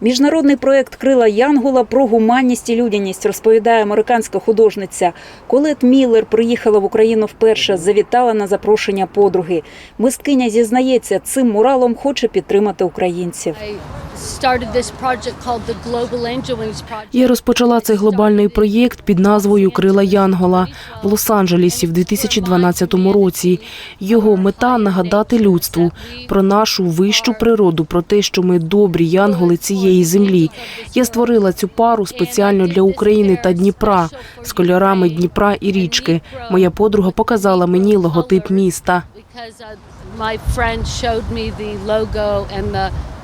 Міжнародний проект Крила Янгола про гуманність і людяність розповідає американська художниця. Колет Міллер приїхала в Україну вперше, завітала на запрошення подруги. Мисткиня зізнається, цим муралом хоче підтримати українців. Я розпочала цей глобальний проєкт під назвою Крила Янгола в Лос-Анджелесі в 2012 році. Його мета нагадати людству про нашу вищу природу, про те, що ми добрі янголи цієї землі. Я створила цю пару спеціально для України та Дніпра з кольорами Дніпра і річки. Моя подруга показала мені логотип міста.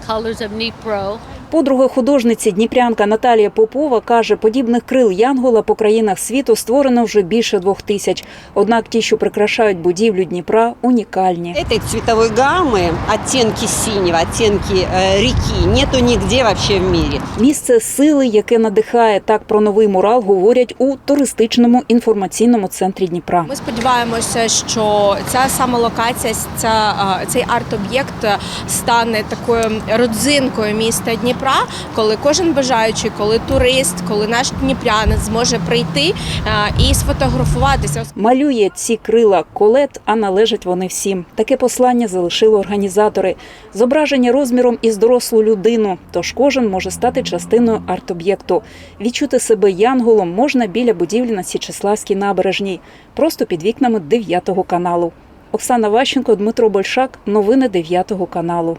colors of Dnipro Подруга художниці Дніпрянка Наталія Попова каже, подібних крил Янгола по країнах світу створено вже більше двох тисяч. Однак ті, що прикрашають будівлю Дніпра, унікальні. Этой цветовой гаммы, оттенки синего, оттенки э, реки нету нигде вообще в мире. Місце сили, яке надихає так про новий мурал, говорять у туристичному інформаційному центрі Дніпра. Ми сподіваємося, що ця саме локація, ця, е, цей арт-об'єкт стане такою родзинкою міста Дніпра, коли кожен бажаючий, коли турист, коли наш дніпрянин зможе прийти е, і сфотографуватися. Малює ці крила колет, а належать вони всім. Таке послання залишили організатори. Зображення розміром із дорослу людину, тож кожен може стати частиною арт-об'єкту. Відчути себе янголом можна біля будівлі на Січеславській набережній, просто під вікнами 9 каналу. Оксана Ващенко, Дмитро Большак. Новини 9 каналу.